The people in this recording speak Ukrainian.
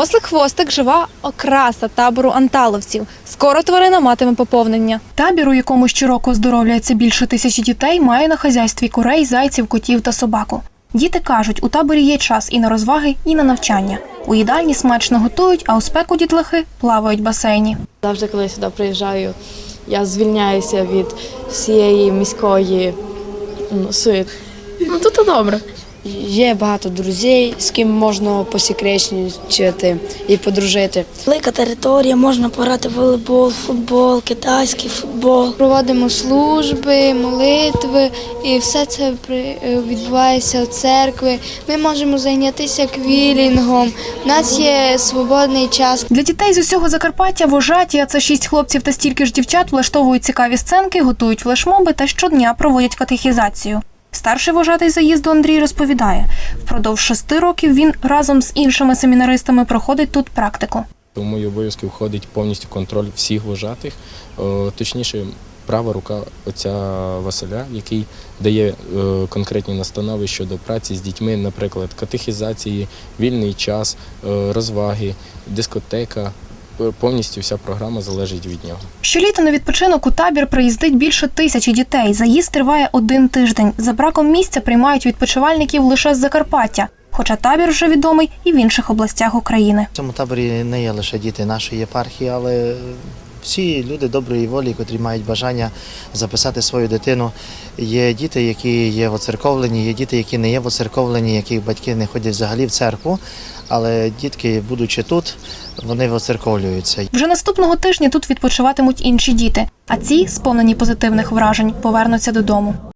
Ослик хвостик жива окраса табору анталовців. Скоро тварина матиме поповнення. Табір, у якому щороку оздоровлюється більше тисячі дітей, має на хазяйстві курей, зайців, котів та собаку. Діти кажуть, у таборі є час і на розваги, і на навчання. У їдальні смачно готують, а у спеку дітлахи плавають в басейні. Завжди, коли я сюди приїжджаю, я звільняюся від всієї міської суєти. Ну тут добре. Є багато друзей, з ким можна посекретничати і подружити. Велика територія, можна пограти в волейбол, футбол, китайський футбол. Проводимо служби, молитви, і все це при- е, відбувається в церкві. Ми можемо зайнятися квілінгом. У нас є свободний час. Для дітей з усього Закарпаття вожаті, а це шість хлопців та стільки ж дівчат, влаштовують цікаві сценки, готують флешмоби та щодня проводять катехізацію. Старший вожатий заїзду Андрій розповідає, впродовж шести років він разом з іншими семінаристами проходить тут практику. У мої обов'язки входить повністю контроль всіх вожатих, точніше, права рука отця Василя, який дає е, конкретні настанови щодо праці з дітьми, наприклад, катехізації, вільний час, е, розваги, дискотека. Е, Повністю вся програма залежить від нього. Щоліта на відпочинок у табір приїздить більше тисячі дітей. Заїзд триває один тиждень. За браком місця приймають відпочивальників лише з Закарпаття, хоча табір вже відомий і в інших областях України. В цьому таборі не є лише діти нашої єпархії, але всі люди доброї волі, котрі мають бажання записати свою дитину. Є діти, які є воцерковлені, є діти, які не є воцерковлені, яких батьки не ходять взагалі в церкву. Але дітки, будучи тут, вони воцерковлюються. Вже наступного тижня тут відпочиватимуть інші діти, а ці, сповнені позитивних вражень, повернуться додому.